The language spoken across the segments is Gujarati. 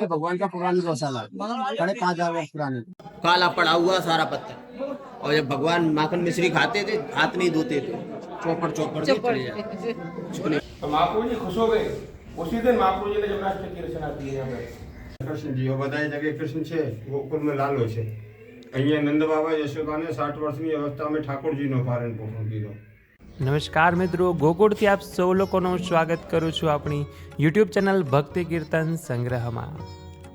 ये भगवान का पुरानी गौशाला है साढ़े पाँच हजार वर्ष पुरानी काला पड़ा हुआ सारा पत्थर और जब भगवान माखन मिश्री खाते थे हाथ नहीं धोते थे चौपड़ चौपड़ के चले जाते चुकने तो महाप्रभु जी खुश हो गए उसी दिन महाप्रभु जी ने जन्माष्टमी की रचना की है यहाँ पे કૃષ્ણજી એ બધા જગ્યાએ કૃષ્ણ છે ગોકુળમાં લાલો છે અહીંયા નંદ બાબા યશોદાને સાઠ વર્ષની અવસ્થામાં ઠાકોરજીનો પારણ પોષણ કીધો નમસ્કાર મિત્રો ગોકુળથી આપ સૌ લોકોનું સ્વાગત કરું છું આપણી યુટ્યુબ ચેનલ ભક્તિ કીર્તન સંગ્રહમાં.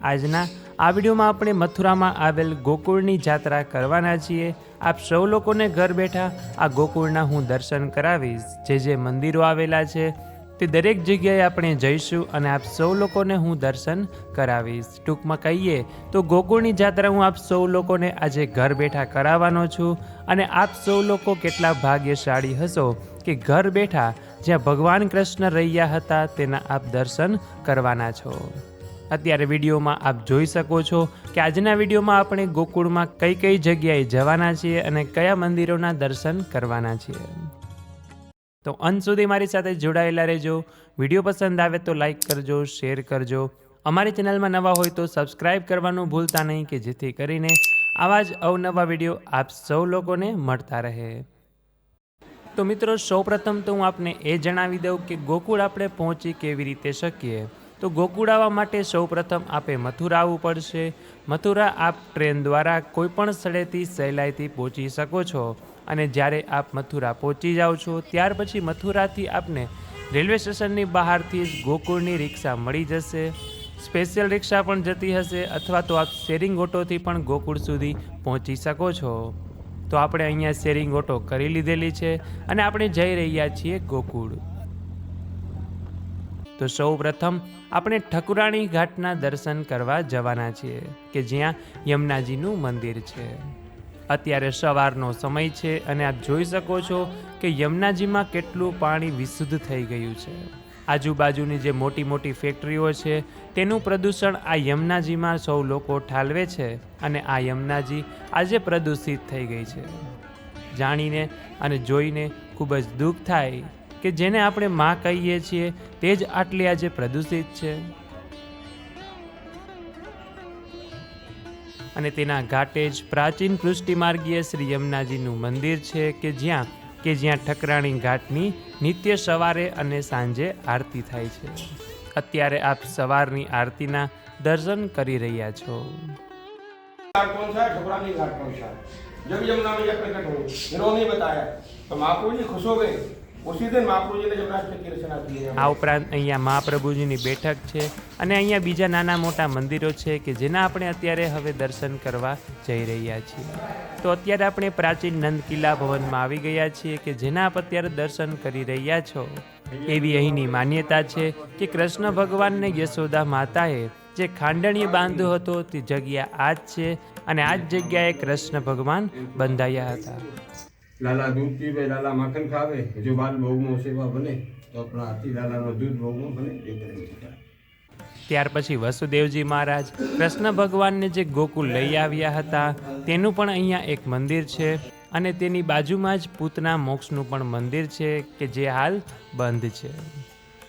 આજના આ વિડીયોમાં આપણે મથુરામાં આવેલ ગોકુળની જાત્રા કરવાના છીએ. આપ સૌ લોકોને ઘર બેઠા આ ગોકુળના હું દર્શન કરાવીશ. જે જે મંદિરો આવેલા છે તે દરેક જગ્યાએ આપણે જઈશું અને આપ સૌ લોકોને હું દર્શન કરાવીશ. ટૂંકમાં કહીએ તો ગોકુળની જાત્રા હું આપ સૌ લોકોને આજે ઘર બેઠા કરાવવાનો છું અને આપ સૌ લોકો કેટલા ભાગ્યશાળી હશો કે ઘર બેઠા જ્યાં ભગવાન કૃષ્ણ રહ્યા હતા તેના આપ દર્શન કરવાના છો. અત્યારે વિડીયોમાં આપ જોઈ શકો છો કે આજના વિડીયોમાં આપણે ગોકુળમાં કઈ કઈ જગ્યાએ જવાના છીએ અને કયા મંદિરોના દર્શન કરવાના છીએ. તો અંત સુધી મારી સાથે જોડાયેલા રહેજો. વીડિયો પસંદ આવે તો લાઇક કરજો શેર કરજો. અમારી ચેનલમાં નવા હોય તો સબસ્ક્રાઈબ કરવાનું ભૂલતા નહીં કે જેથી કરીને આવા જ અવનવા વીડિયો આપ સૌ લોકોને મળતા રહે. તો મિત્રો, સૌપ્રથમ તો હું આપને એ જણાવી દઉં કે ગોકુળ આપણે પહોંચી કેવી રીતે શકીએ. તો ગોકુળ આવવા માટે સૌપ્રથમ આપે મથુરા આવવું પડશે. મથુરા આપ ટ્રેન દ્વારા કોઈપણ સ્થળેથી સહેલાઈથી પહોંચી શકો છો. અને જ્યારે આપ મથુરા પહોંચી જાઓ છો, ત્યાર પછી મથુરાથી આપને રેલવે સ્ટેશનની બહારથી જ ગોકુળની રિક્ષા મળી જશે. સ્પેશિયલ રિક્ષા પણ જતી હશે અથવા તો આપ શેરિંગ ઓટોથી પણ ગોકુળ સુધી પહોંચી શકો છો. તો આપણે અહીંયા શેરિંગ ઓટો કરી લીધેલી છે અને આપણે જઈ રહ્યા છીએ ગોકુળ. તો સૌ પ્રથમ આપણે ઠકુરાણી ઘાટના દર્શન કરવા જવાના છીએ, કે જ્યાં યમુનાજીનું મંદિર છે. અત્યારે સવારનો સમય છે અને આપ જોઈ શકો છો કે યમુનાજીમાં કેટલું પાણી વિશુદ્ધ થઈ ગયું છે. આજુબાજુની જે મોટી મોટી ફેક્ટરીઓ છે, તેનું પ્રદૂષણ આ યમુનાજીમાં સૌ લોકો ઠાલવે છે અને આ યમુનાજી આજે પ્રદૂષિત થઈ ગઈ છે. જાણીને અને જોઈને ખૂબ જ દુઃખ થાય કે જેને આપણે માં કહીએ છીએ, તે જ આટલી આજે પ્રદૂષિત છે. અને તેના ઘાટે જ પ્રાચીન પૃષ્ટિમાર્ગીય શ્રી યમુનાજીનું મંદિર છે કે જ્યાં કે જ્યાં ઠકરાણી ઘાટની નિત્ય સવારે અને સાંજે આરતી થાય છે અત્યારે આપ સવારની આરતીના દર્શન કરી રહ્યા છો घाट कौन सा है ठकुरानी घाट कौन सा है जब यमुना मैया प्रकट हुई इन्होंने बताया तो महाप्रभु जी खुश हो गए આ ઉપરાંત અહીંયા મહાપ્રભુજીની બેઠક છે અને અહીંયા બીજા નાના મોટા મંદિરો છે કે જેના આપણે અત્યારે હવે દર્શન કરવા જઈ રહ્યા છીએ. તો અત્યારે આપણે પ્રાચીન નંદ કિલ્લા ભવનમાં આવી ગયા છીએ કે જેના આપ અત્યારે દર્શન કરી રહ્યા છો. એવી અહીંની માન્યતા છે કે કૃષ્ણ ભગવાનને યશોદા માતાએ જે ખાંડણીએ બાંધ્યો હતો તે જગ્યા આ જ છે અને આ જ જગ્યાએ કૃષ્ણ ભગવાન બંધાયા હતા. લાલા દૂધ પીવે લાલા માખણ ખાવે, જો બાલ બહુમાં સેવા બને, તો આપણા હાથી લાલાનો દૂધ બહુમાં બને, એ કરી ત્યાર પછી વસુદેવજી મહારાજ કૃષ્ણ ભગવાનને જે ગોકુલ લઈ આવ્યા હતા, તેનું પણ અહીંયા એક મંદિર છે અને તેની બાજુમાં જ પૂતના મોક્ષનું પણ મંદિર છે કે જે હાલ બંધ છે.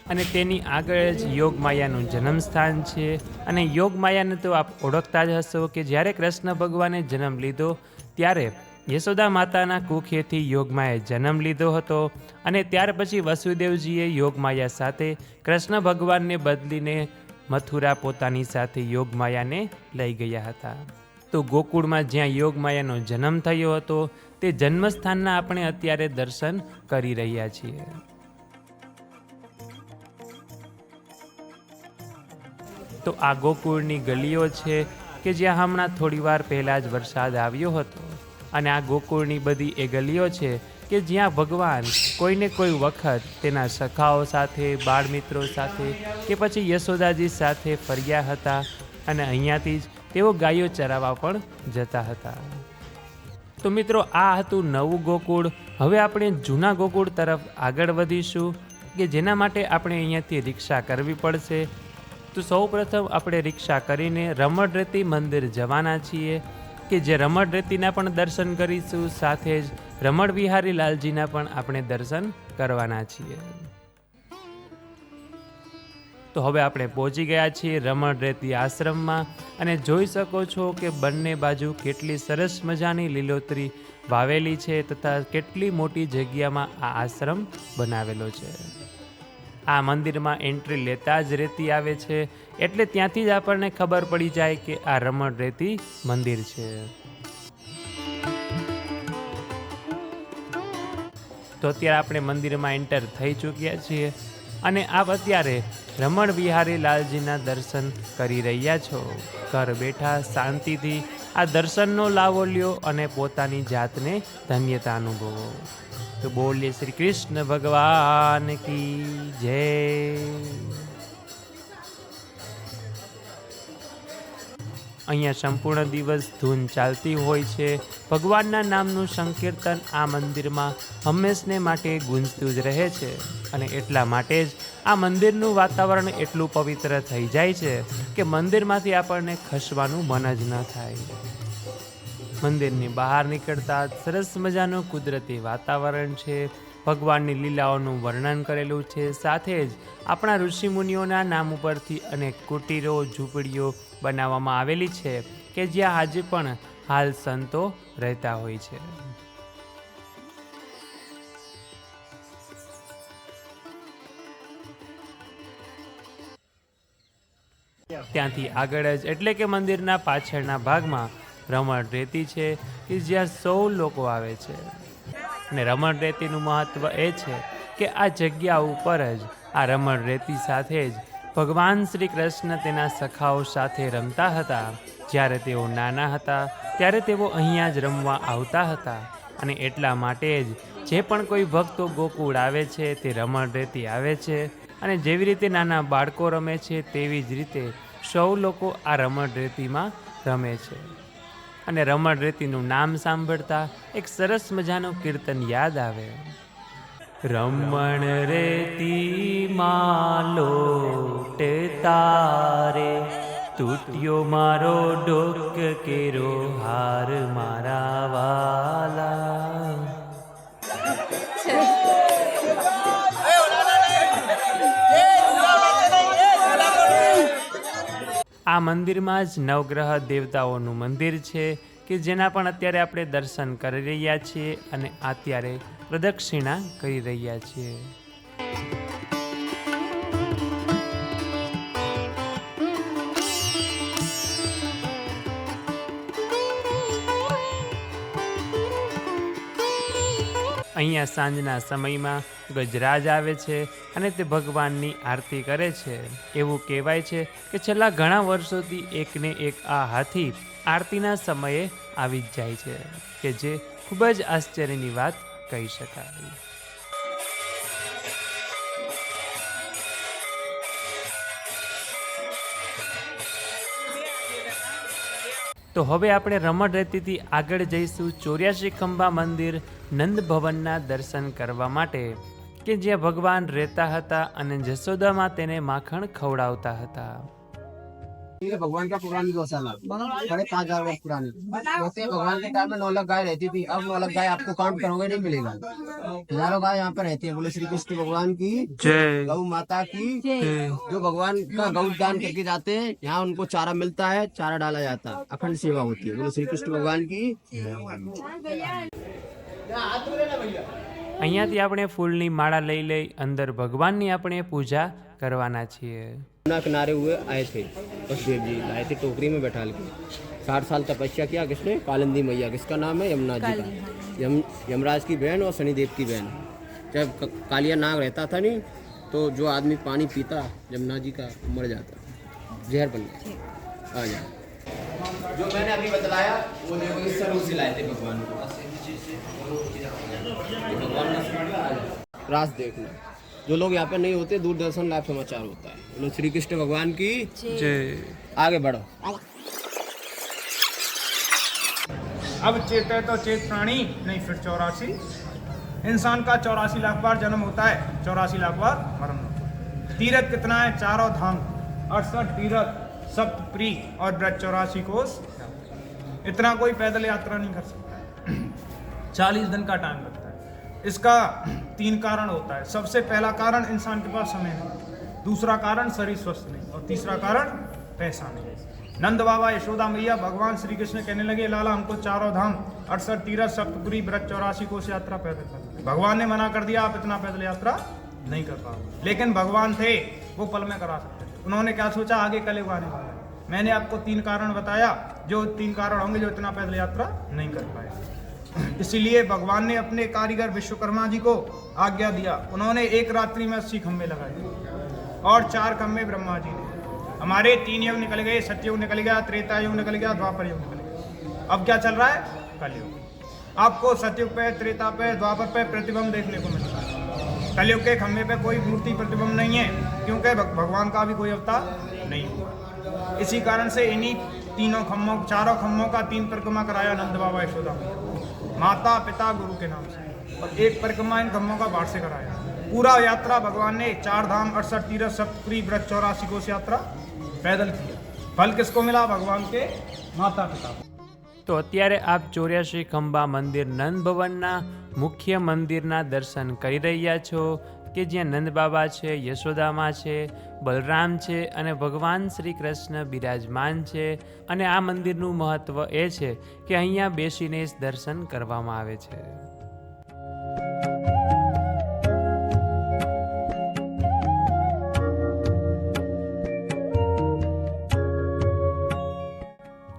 અને તેની આગળ જ યોગમાયાનું જન્મસ્થાન છે. અને યોગમાયાને તો આપ ઓળખતા જ હશો કે જ્યારે કૃષ્ણ ભગવાને જન્મ લીધો, ત્યારે યશોદા માતાના કુખેથી યોગમાએ જન્મ લીધો હતો અને ત્યાર પછી વસુદેવજીએ યોગમાયા સાથે કૃષ્ણ ભગવાનને બદલીને મથુરા પોતાની સાથે યોગમાયાને લઈ ગયા હતા. તો ગોકુળમાં જ્યાં યોગમાયાનો જન્મ થયો હતો, તે જન્મસ્થાનના આપણે અત્યારે દર્શન કરી રહ્યા છીએ. તો આ ગોકુળની ગલીઓ છે કે જ્યાં હમણાં થોડી વાર પહેલાં જ વરસાદ આવ્યો હતો. અને આ ગોકુળની બધી એ ગલીઓ છે કે જ્યાં ભગવાન કોઈને કોઈ વખત તેના સખાઓ સાથે બાળ મિત્રો સાથે કે પછી યશોદાજી સાથે ફર્યા હતા અને અહીંયાથી જ તેઓ ગાયો ચરાવવા પણ જતા હતા. તો મિત્રો, આ હતું નવું ગોકુળ. હવે આપણે જૂના ગોકુળ તરફ આગળ વધીશું કે જેના માટે આપણે અહીંયાથી રિક્ષા કરવી પડશે. તો સૌ પ્રથમ આપણે રિક્ષા કરીને રમણરેતી મંદિર જવાના છીએ. કે જે રમણરેતીના પણ દર્શન કરીશું, સાથે જ રમણ વિહારી લાલજીના પણ આપણે દર્શન કરવાના છીએ. તો હવે આપણે પહોંચી ગયા છીએ રમણ રેતી આશ્રમમાં અને જોઈ શકો છો કે બંને બાજુ કેટલી સરસ મજાની લીલોતરી વાવેલી છે તથા કેટલી મોટી જગ્યામાં આ આશ્રમ બનાવેલો છે. આ મંદિરમાં એન્ટ્રી લેતા જ રેતી આવે છે. એટલે ત્યાંથી જ આપણને ખબર પડી જાય કે આ રમણ રેતી મંદિર છે. તો અત્યારે આપણે મંદિરમાં એન્ટર થઈ ચૂક્યા છીએ અને આપ અત્યારે રમણ વિહારી લાલજીના દર્શન કરી રહ્યા છો. ઘર બેઠા શાંતિથી આ દર્શનનો લાવો લ્યો અને પોતાની જાતને ધન્યતા અનુભવો. તો બોલીએ શ્રી કૃષ્ણ ભગવાન કી જય. અહીંયા સંપૂર્ણ દિવસ ધૂન ચાલતી હોય છે. ભગવાનના નામનું સંકીર્તન આ મંદિરમાં હંમેશને માટે ગુંજતું જ રહે છે અને એટલા માટે જ આ મંદિરનું વાતાવરણ એટલું પવિત્ર થઈ જાય છે કે મંદિરમાંથી આપણને ખસવાનું મન જ ન થાય. મંદિરની બહાર નીકળતા સરસ મજાનું કુદરતી વાતાવરણ છે. ભગવાનની લીલાઓનું વર્ણન કરેલું છે. સાથે જ આપણા ઋષિમુનિઓના નામ ઉપરથી અનેક કુટીરો, ઝૂંપડીઓ બનાવવામાં આવેલી છે કે જ્યાં આજે પણ હાલ સંતો રહેતા હોય છે. ત્યાંથી આગળ જ, એટલે કે મંદિરના પાછળના ભાગમાં રમણ રેતી છે કે જ્યાં સૌ લોકો આવે છે. અને રમણ રેતીનું મહત્ત્વ એ છે કે આ જગ્યા ઉપર જ, આ રમણ રેતી સાથે જ ભગવાન શ્રી કૃષ્ણ તેના સખાઓ સાથે રમતા હતા. જ્યારે તેઓ નાના હતા, ત્યારે તેઓ અહીંયા જ રમવા આવતા હતા. અને એટલા માટે જ જે પણ કોઈ ભક્તો ગોકુળ આવે છે, તે રમણ રેતી આવે છે. અને જેવી રીતે નાના બાળકો રમે છે, તેવી જ રીતે સૌ લોકો આ રમણ રેતીમાં રમે છે. અને રમણ રેતીનું નામ સાંભળતા એક સરસ મજાનું કીર્તન યાદ આવે. રમણ રેતી માલો તારે, તૂટ્યો મારો ડોક કેરો, હાર મારા વાલા. આ મંદિરમાં જ નવગ્રહ દેવતાઓનું મંદિર છે, કે જેના પણ અત્યારે આપણે દર્શન કરી રહ્યા છીએ અને અત્યારે પ્રદક્ષિણા કરી રહ્યા છીએ. અહીંયા સાંજના સમયમાં ગજરાજ આવે છે અને તે ભગવાનની આરતી કરે છે. એવું કહેવાય છે કે છેલ્લા ઘણા વર્ષોથી એકને એક આ હાથી આરતીના સમયે આવી જ જાય છે, કે જે ખૂબ જ આશ્ચર્યની વાત કહી શકાય. તો હવે આપણે રમણ રેતીથી આગળ જઈશું. ચોર્યાસી ખંભા મંદિર નંદ ભવનના દર્શન કરવા માટે કે જ્યાં ભગવાન રહેતા હતા અને જશોદામાં તેને માખણ ખવડાવતા હતા ये भगवान का पुरानी गौशाला साढ़े पाँच हजार वर्ष पुरानी वैसे भगवान के टाइम में नौ लाख गाय रहती थी अब नौ लाख गाय आपको काउंट करोगे नहीं मिलेगा हजारों गाय यहाँ पे रहती है बोले श्री कृष्ण भगवान की જય गौ माता की जो भगवान का गौ दान करके जाते हैं यहाँ उनको चारा मिलता है चारा डाला जाता है अखंड सेवा होती है बोले श्री कृष्ण भगवान की અહીંયાથી આપણે ફૂલની માળા લઈ લઈ અંદર ભગવાનની આપણે પૂજા કરવાના છીએ यमुना किनारे हुए आए थे वसुदेव जी लाए थे टोकरी में बैठा के साठ साल तपस्या किया किसने कालिंदी मैया किसका नाम है यमुना जी का यम यमराज की बहन और शनिदेव की बहन जब क- कालिया नाग रहता था नहीं तो जो आदमी पानी पीता यमुना जी का मर जाता जहर बन गया आ जा जो मैंने अभी बतलाया वो देखो इस स्वरूप से लाए थे भगवान को रास देखना। जो लोग यहाँ पे नहीं होते दूरदर्शन लाइव समाचार होता है। बोलो श्री कृष्ण भगवान की જય आगे बढ़ो। अब चेत है तो चेत प्राणी नहीं फिर चौरासी। इंसान का चौरासी लाख बार जन्म होता है चौरासी लाख बार मरण होता है। तीरथ कितना है? चारों धाम अड़सठ तीरथ सप्त प्री और ब्रज चौरासी कोष इतना कोई पैदल यात्रा नहीं कर सकता। चालीस दिन का टाइम लगता है। इसका तीन कारण होता है। सबसे पहला कारण इंसान के पास समय नहीं। दूसरा कारण शरीर स्वस्थ नहीं। और तीसरा कारण पैसा नहीं। नंद बाबा यशोदा मैया भगवान श्री कृष्ण कहने लगे, लाला, हमको चारों धाम, अड़सठ तीरथ, सप्तपुरी व्रत चौरासी कोस यात्रा पैदल करनी है। भगवान ने मना कर दिया, आप इतना पैदल यात्रा नहीं कर पाओगे। लेकिन भगवान थे, वो पल में करा सकते थे। उन्होंने क्या सोचा? आगे कलयुग आने वाला। मैंने आपको तीन कारण बताया। जो तीन कारण होंगे, जो इतना पैदल यात्रा नहीं कर पाए इसीलिए भगवान ने अपने कारीगर विश्वकर्मा जी को आज्ञा दिया। उन्होंने एक रात्रि में अस्सी खंभे लगाए और चार खंभे ब्रह्मा जी ने। हमारे तीन युग निकल गए सत्ययुग निकल गया, त्रेता युग निकल गया, द्वापर युग निकल गया। अब क्या चल रहा है? कलयुग आपको सतयुग पे, त्रेता पे, द्वापर पे प्रतिबंध देखने को मिलता है। कलयुग के खंभे पे कोई मूर्ति प्रतिबंध नहीं है, क्योंकि भगवान का भी कोई अवतार नहीं हुआ। इसी कारण से इन्हीं तीनों खम्भों, चारों खम्भों का तीन परिक्रमा कराया नंद बाबा यशोदा। माता पिता गुरु के नाम से और एक परिक्रमा इन खम्भों का बाढ़ से कराया पूरा यात्रा भगवान ने चार धाम अड़सठ तीरथ सप्तपुरी व्रत चौरासी कोस यात्रा पैदल किया फल किसको मिला भगवान के माता पिता को તો અત્યારે આપ ચોર્યાસી ખંભા મંદિર નંદ ભવનના મુખ્ય મંદિરના દર્શન કરી રહ્યા છો કે જ્યાં નંદ બાબા છે, યશોદામાં છે, બલરામ છે અને ભગવાન શ્રી કૃષ્ણ બિરાજમાન છે. અને આ મંદિરનું મહત્ત્વ એ છે કે અહીંયા બેસીને જ દર્શન કરવામાં આવે છે.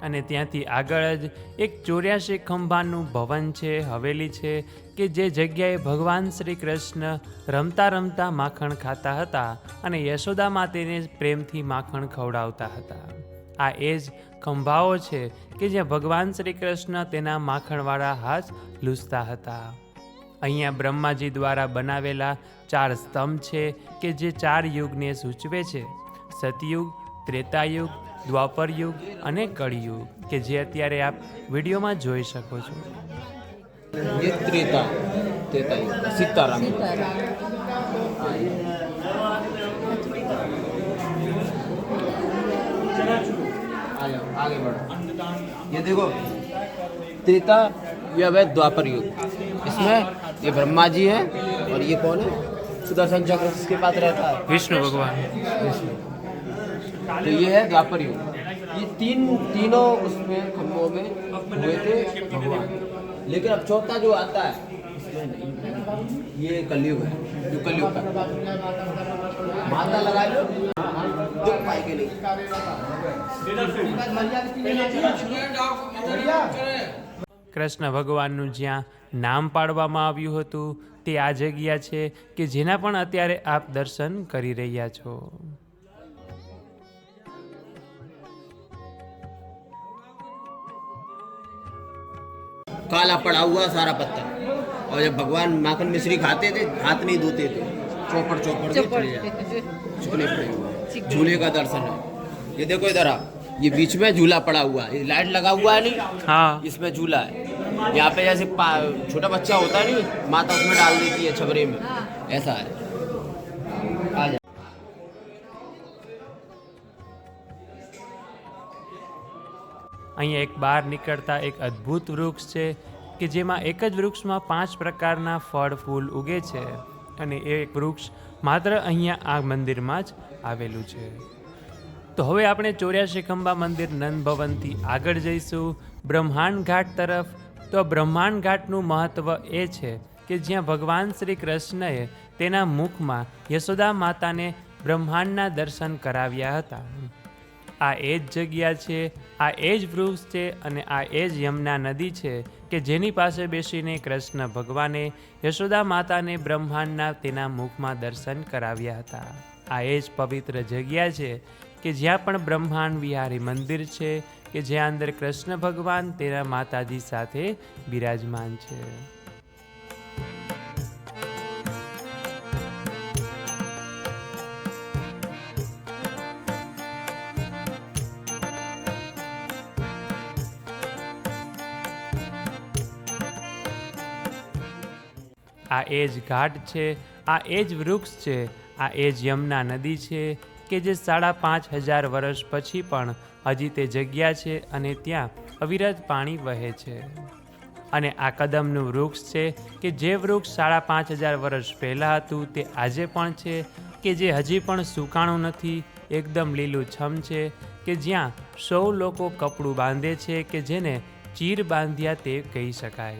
અને ત્યાંથી આગળ જ એક ચોર્યાસી ખંભાનું ભવન છે, હવેલી છે, કે જે જગ્યાએ ભગવાન શ્રી કૃષ્ણ રમતા રમતા માખણ ખાતા હતા અને યશોદા માતેને પ્રેમથી માખણ ખવડાવતા હતા. આ એ જ ખંભાઓ છે કે જ્યાં ભગવાન શ્રી કૃષ્ણ તેના માખણવાળા હાથ લૂસતા હતા. અહીંયા બ્રહ્માજી દ્વારા બનાવેલા ચાર સ્તંભ છે કે જે ચાર યુગને સૂચવે છે. સતયુગ, ત્રેતાયુગ દ્વાપર યુગ અને કળિયુગ કે જે અત્યારે આપ વિડીયોમાં જોઈ શકો છો ये त्रेता त्रेता युग सीताराम युग। हाँ, ये। आ जाओ आगे बढ़ो ये देखो त्रेता युग है द्वापर युग इसमें ये ब्रह्मा जी है और ये कौन है सुदर्शन चक्र किसके पास रहता है વિષ્ણુ ભગવાન विष्णु तो ये है द्वापर युग ये तीन तीनों उसमें खम्भों में हुए थे भगवान लेकिन अब चौथा जो आता है इसमें नहीं ये कलयुग है जो कलयुग का माता लगा लो दुख पाएंगे नहीं કૃષ્ણ ભગવાનનું જ્યાં નામ પાડવામાં આવ્યું હતું તે આ જગ્યા છે કે જેના પણ અત્યારે આપ દર્શન કરી રહ્યા છો काला पड़ा हुआ सारा पत्थर। और जब भगवान माखन मिश्री खाते थे हाथ नहीं धोते थे। चौपड़ चौपड़ के चले जाते चिकने पड़े हुए झूले का दर्शन है। ये देखो इधर आप ये बीच में झूला पड़ा हुआ है। ये लाइट लगा हुआ है नहीं? હા इसमें झूला है। यहाँ पे जैसे छोटा बच्चा होता है नहीं माता उसमें डाल देती है छबरे में। ऐसा है। અહીંયા એક બહાર નીકળતા એક અદ્ભુત વૃક્ષ છે કે જેમાં એક જ વૃક્ષમાં પાંચ પ્રકારના ફળ, ફૂલ ઉગે છે અને એ એક વૃક્ષ માત્ર અહીંયા આ મંદિરમાં જ આવેલું છે. તો હવે આપણે ચોર્યાસી ખંબા મંદિર નંદભવનથી આગળ જઈશું. બ્રહ્માંડ ઘાટ તરફ. તો બ્રહ્માંડ ઘાટનું મહત્ત્વ એ છે કે જ્યાં ભગવાન શ્રી કૃષ્ણએ તેના મુખમાં યશોદા માતાને બ્રહ્માંડના દર્શન કરાવ્યા હતા. આ એ જ જગ્યા છે, આ એ જ વૃક્ષ છે અને આ એ જ યમુના નદી છે કે જેની પાસે બેસીને કૃષ્ણ ભગવાને, યશોદા માતાને, બ્રહ્માંડના તેના મુખમાં દર્શન કરાવ્યા હતા. આ એ જ પવિત્ર જગ્યા છે કે જ્યાં પણ બ્રહ્માંડ વિહારી મંદિર છે કે જ્યાં અંદર કૃષ્ણ ભગવાન તેના માતાજી સાથે બિરાજમાન છે. એ જ ઘાટ છે, આ એ જ વૃક્ષ છે, આ એ જ યમુના નદી છે, કે જે સાડા પાંચ હજાર વર્ષ પછી પણ હજી તે જગ્યા છે અને ત્યાં અવિરત પાણી વહે છે. અને આ કદમનું વૃક્ષ છે કે જે વૃક્ષ સાડા પાંચ હજાર વર્ષ પહેલાં હતું તે આજે પણ છે, કે જે હજી પણ સુકાણું નથી, એકદમ લીલું છમ છે, કે જ્યાં સૌ લોકો કપડું બાંધે છે, કે જેને ચીર બાંધ્યા તે કહી શકાય.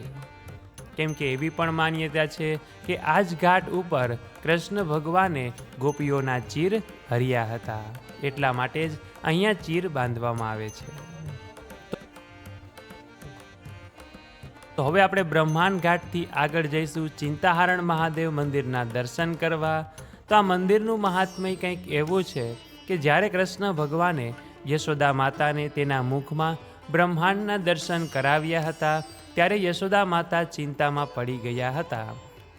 કેમ કે એવી પણ માન્યતા છે કે આ જ ઘાટ ઉપર કૃષ્ણ ભગવાને ગોપીઓના ચીર હર્યા હતા. એટલા માટે જ અહીંયા ચીર બાંધવામાં આવે છે. તો હવે આપણે બ્રહ્માંડ ઘાટથી આગળ જઈશું. ચિંતાહારણ મહાદેવ મંદિરના દર્શન કરવા. તો આ મંદિરનું મહાત્મય કંઈક એવું છે કે જ્યારે કૃષ્ણ ભગવાને યશોદા માતાને તેના મુખમાં બ્રહ્માંડના દર્શન કરાવ્યા હતા ત્યારે યશોદા માતા ચિંતામાં પડી ગયા હતા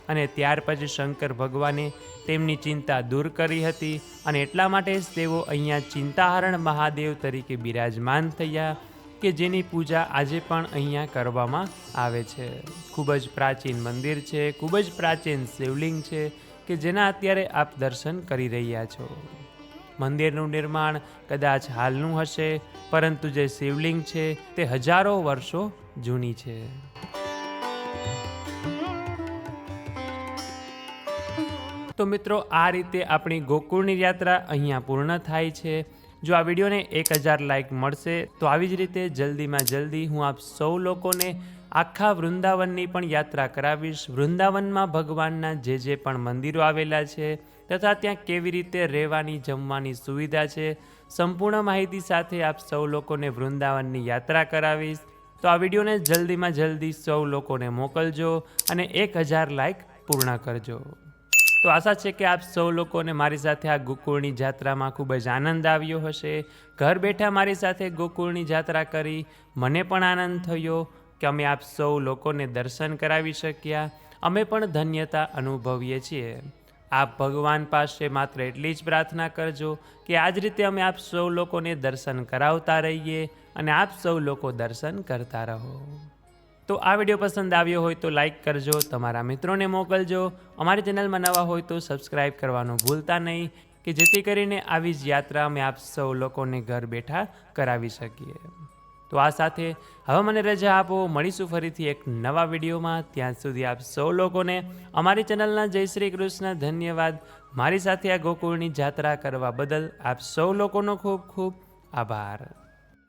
અને ત્યાર પછી શંકર ભગવાને તેમની ચિંતા દૂર કરી હતી અને એટલા માટે જ તેઓ અહીંયા ચિંતાહરણ મહાદેવ તરીકે બિરાજમાન થયા કે જેની પૂજા આજે પણ અહીંયા કરવામાં આવે છે. ખૂબ જ પ્રાચીન મંદિર છે, ખૂબ જ પ્રાચીન શિવલિંગ છે કે જેના અત્યારે આપ દર્શન કરી રહ્યા છો. મંદિરનું નિર્માણ કદાચ હાલનું હશે, પરંતુ જે શિવલિંગ છે તે હજારો વર્ષો જૂની છે. તો મિત્રો, આ રીતે આપણી ગોકુળની યાત્રા અહીંયા પૂર્ણ થાય છે. જો આ વિડીયોને એક હજાર લાઇક મળશે, તો આવી જ રીતે જલ્દીમાં જલ્દી હું આપ સૌ લોકોને આખા વૃંદાવનની પણ યાત્રા કરાવીશ. વૃંદાવનમાં ભગવાનના જે જે પણ મંદિરો આવેલા છે, તથા ત્યાં કેવી રીતે રહેવાની, જમવાની સુવિધા છે, સંપૂર્ણ માહિતી સાથે આપ સૌ લોકોને વૃંદાવનની યાત્રા કરાવીશ. તો આ વિડીયોને જલ્દીમાં જલ્દી સૌ લોકોને મોકલજો અને એક હજાર લાઇક પૂર્ણ કરજો. તો આશા છે કે આપ સૌ લોકોને મારી સાથે આ ગોકુળની જાત્રામાં ખૂબ જ આનંદ આવ્યો હશે. ઘર બેઠા મારી સાથે ગોકુળની જાત્રા કરી. મને પણ આનંદ થયો કે અમે આપ સૌ લોકોને દર્શન કરાવી શક્યા. અમે પણ ધન્યતા અનુભવીએ છીએ. આપ ભગવાન પાસે માત્ર એટલી જ પ્રાર્થના કરજો કે આ જ રીતે અમે આપ સૌ લોકોને દર્શન કરાવતા રહીએ અને આપ સૌ લોકો દર્શન કરતા રહો. તો આ વીડિયો પસંદ આવ્યો હોય તો લાઈક કરજો, તમારા મિત્રોને મોકલજો. અમારી ચેનલમાં નવા હોય તો સબસ્ક્રાઈબ કરવાનું ભૂલતા નહીં કે જેથી કરીને આવી જ યાત્રા અમે આપ સૌ લોકોને ઘર બેઠા કરાવી શકીએ. તો આ સાથે હવે મને રજા આપો. મળીશું ફરીથી એક નવા વિડીયોમાં. ત્યાં સુધી આપ સૌ લોકોને અમારી ચેનલના જય શ્રી કૃષ્ણ ધન્યવાદ. મારી સાથે આ ગોકુળની જાત્રા કરવા બદલ આપ સૌ લોકોનો ખૂબ ખૂબ આભાર.